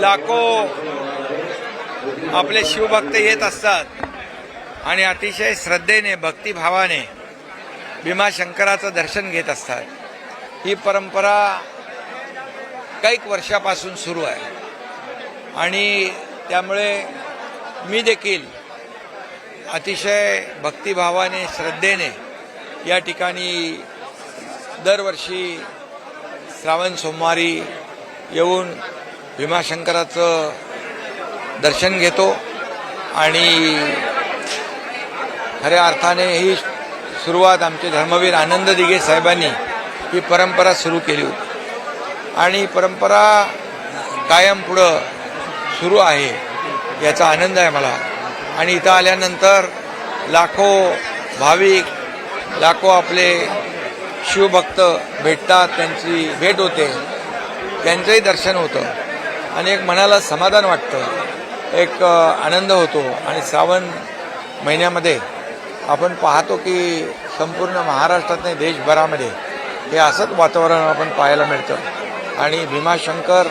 लाखो आपले शिवभक्त येत असतात आणि अतिशय श्रद्धेने भक्तिभावाने भीमाशंकराचं दर्शन घेत असतात. ही परंपरा कैक वर्षापासून सुरू आहे. आणि त्यामुळे मी देखील अतिशय भक्तिभावाने श्रद्धेने या ठिकाणी दरवर्षी श्रावण सोमवारी येऊन भीमाशंकराचं दर्शन घेतो आणि खऱ्या अर्थाने ही सुरुवात आमचे धर्मवीर आनंद दिघे साहेबांनी ही परंपरा सुरू केली होती. आणि परंपरा कायम पुढं सुरू आहे याचा आनंद आहे मला. आणि इथं आल्यानंतर लाखो भाविक लाखो आपले शिवभक्त भेटतात त्यांची भेट होते त्यांचंही दर्शन होतं. आणि एक मनाला समाधान वाटतं. एक आनंद होतो. आणि श्रावण महिन्यामध्ये आपण पाहतो की संपूर्ण महाराष्ट्रात नाही देशभरामध्ये हे असंच वातावरण आपण पाहायला मिळतं. आणि भीमाशंकर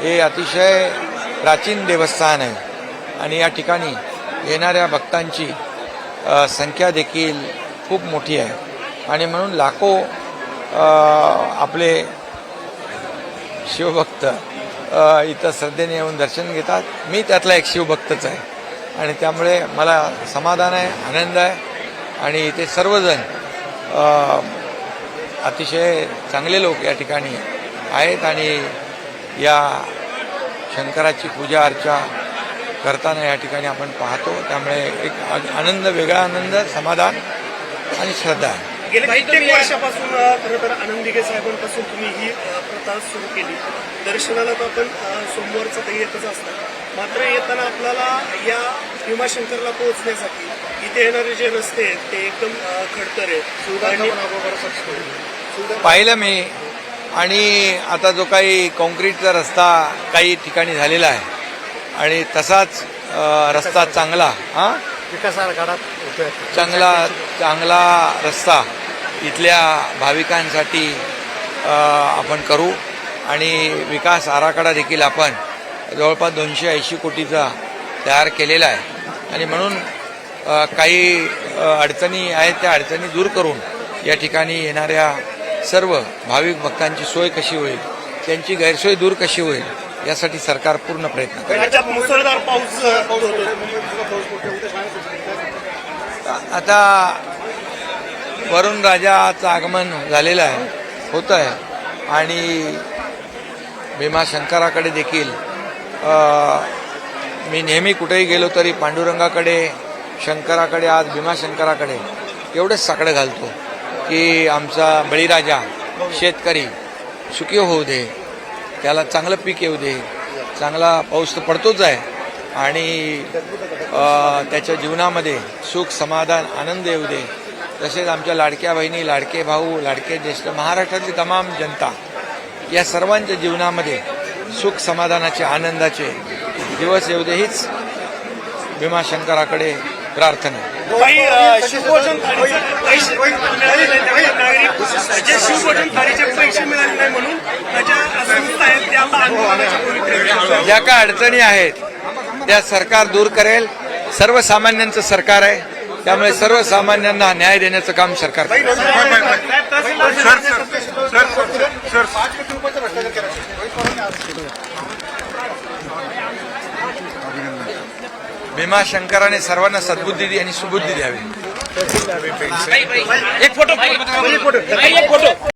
हे अतिशय प्राचीन देवस्थान आहे. आणि या ठिकाणी येणाऱ्या भक्तांची संख्या देखील खूप मोठी आहे. आणि म्हणून लाखो आपले शिवभक्त इथं श्रद्धेने येऊन दर्शन घेतात. मी त्यातला एक शिवभक्तच आहे. आणि त्यामुळे मला समाधान आहे आनंद आहे. आणि इथे सर्वजण अतिशय चांगले लोक या ठिकाणी आहेत आणि या शंकराची पूजा अर्चा करताना या ठिकाणी आपण पाहतो. त्यामुळे एक आनंद वेगळा आनंद समाधान आणि श्रद्धा आहे. गेल्या कित्येक वर्षापासून खरं तर आनंद दिघे साहेबांपासून तुम्ही ही प्रथा सुरू केली. दर्शनाला तर आपण सोमवारचं तर येतच असतात मात्र येताना आपल्याला या भीमाशंकरला पोहोचण्यासाठी इथे येणारे जे रस्ते आहेत ते एकदम खडतर आहेत. पाहिलं मी. आणि आता जो काही कॉन्क्रीटचा रस्ता काही ठिकाणी झालेला आहे. आणि तसाच रस्ता चांगला हा? विकासाला चांगला चांगला रस्ता. इथल्या भाविकांसाठी आपण करू. आणि विकास आराखडा देखील आपण जवळपास दोनशे ऐंशी कोटीचा तयार केलेला आहे. आणि म्हणून काही अडचणी आहेत त्या अडचणी दूर करून या ठिकाणी येणाऱ्या सर्व भाविक भक्तांची सोय कशी होईल त्यांची गैरसोय दूर कशी होईल यासाठी सरकार पूर्ण प्रयत्न करेल. मुसळधार पाऊस आता वरुण राजाचं आगमन झालेलं आहे होतं आहे आणि भीमाशंकराकडे देखील मी नेहमी कुठेही गेलो तरी पांडुरंगाकडे शंकराकडे आज भीमाशंकराकडे एवढंच साकडं घालतो की आमचा बळीराजा शेतकरी सुखी होऊ दे. त्याला चांगलं पीक येऊ दे. चांगला पाऊस तर पडतोच आहे. आणि त्याच्या जीवनामध्ये सुख समाधान आनंद येऊ दे. तसेच आमच्या लाडक्या बहिणी लाडके भाऊ लाडके ज्येष्ठ महाराष्ट्रातली तमाम जनता या सर्वांच्या जीवनामध्ये सुख समाधानाचे आनंदाचे दिवस येऊ दे हीच भीमाशंकराकडे प्रार्थना ज्या काय अडचणी आहेत त्या सरकार दूर करेल. सर्वसामान्यांचं सरकार आहे. त्यामुळे सर्वसामान्यांना न्याय देण्याचं काम सरकार भीमाशंकराने सर्वांना सद्बुद्धी आणि सुबुद्धी द्यावी. एक फोटो एक फोटो.